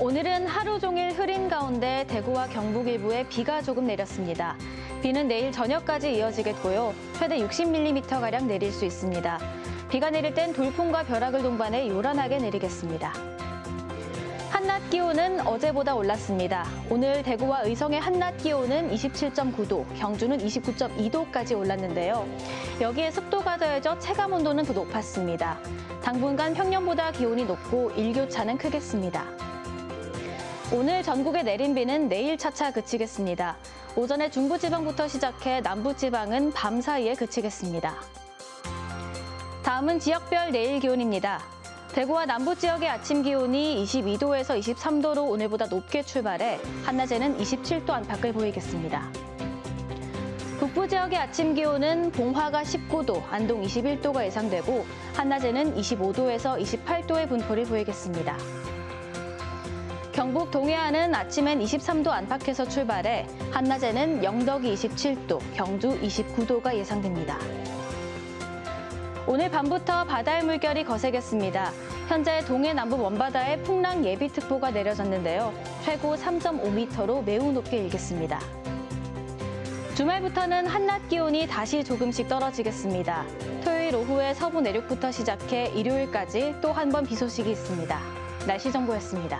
오늘은 하루 종일 흐린 가운데 대구와 경북 일부에 비가 조금 내렸습니다. 비는 내일 저녁까지 이어지겠고요. 최대 60mm가량 내릴 수 있습니다. 비가 내릴 땐 돌풍과 벼락을 동반해 요란하게 내리겠습니다. 한낮 기온은 어제보다 올랐습니다. 오늘 대구와 의성의 한낮 기온은 27.9도, 경주는 29.2도까지 올랐는데요. 여기에 습도가 더해져 체감 온도는 더 높았습니다. 당분간 평년보다 기온이 높고 일교차는 크겠습니다. 오늘 전국에 내린 비는 내일 차차 그치겠습니다. 오전에 중부지방부터 시작해 남부지방은 밤 사이에 그치겠습니다. 다음은 지역별 내일 기온입니다. 대구와 남부 지역의 아침 기온이 22도에서 23도로 오늘보다 높게 출발해 한낮에는 27도 안팎을 보이겠습니다. 북부 지역의 아침 기온은 봉화가 19도, 안동 21도가 예상되고 한낮에는 25도에서 28도의 분포를 보이겠습니다. 경북 동해안은 아침엔 23도 안팎에서 출발해 한낮에는 영덕이 27도, 경주 29도가 예상됩니다. 오늘 밤부터 바다의 물결이 거세겠습니다. 현재 동해 남부 먼바다에 풍랑 예비특보가 내려졌는데요. 최고 3.5m로 매우 높게 일겠습니다. 주말부터는 한낮 기온이 다시 조금씩 떨어지겠습니다. 토요일 오후에 서부 내륙부터 시작해 일요일까지 또 한 번 비 소식이 있습니다. 날씨 정보였습니다.